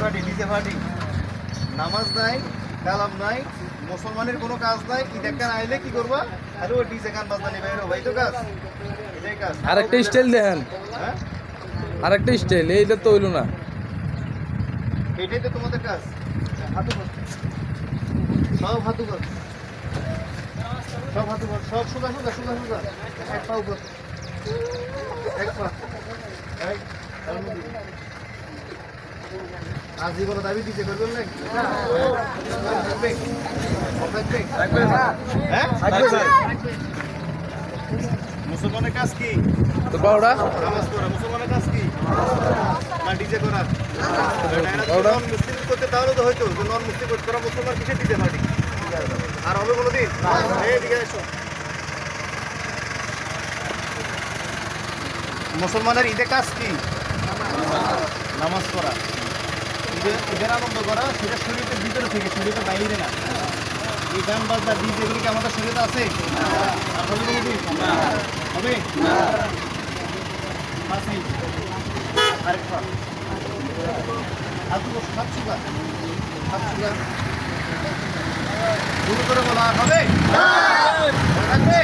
Party নামাজ নাই কালাম নাই মুসলমানের কোনো কাজ নাই ঈদ একখান আইলে কি করবা? আরে ওই ডিজে গান বাজনা নিবে ভাই তো কাজ। এটাই কাজ। আরেকটা স্টাইল দেখেন। হ্যাঁ? আরেকটা স্টাইল এইটা তো হইল না। এটাই তো তোমাদের কাজ। হাতু কর সব হাতু কর সব হাতু কর সব সুদা সুদা সুদা সুদা এক পা উপর। এক পা। এই, আজীবন দাবি দিতে করবেন না? হ্যাঁ? মুসলমানের কাজ কি? তো নামাজ পড়া মুসলমানের কাজ কি? না ডিজে করা? নন মুসলিম করতে তাহলে তো হয়তো যে নন মুসলিম করতে তোরা মুসলমান কিসের ডিজে পার্টি আর হবে কোনোদিন? এইদিকে এসো। মুসলমানের ঈদে কাজ কি? নামাজ পড়া। ঈদের আনন্দ করা, সেটা শরীরের ভিতরে থেকে শরীরের বাইরে না। এই গান বাজনা ডিজে এগুলো কি আমাদের শরীরে আছে? হবে? আরেকটা। হাত সুগা শুরু করে বলা হবে? থাকবে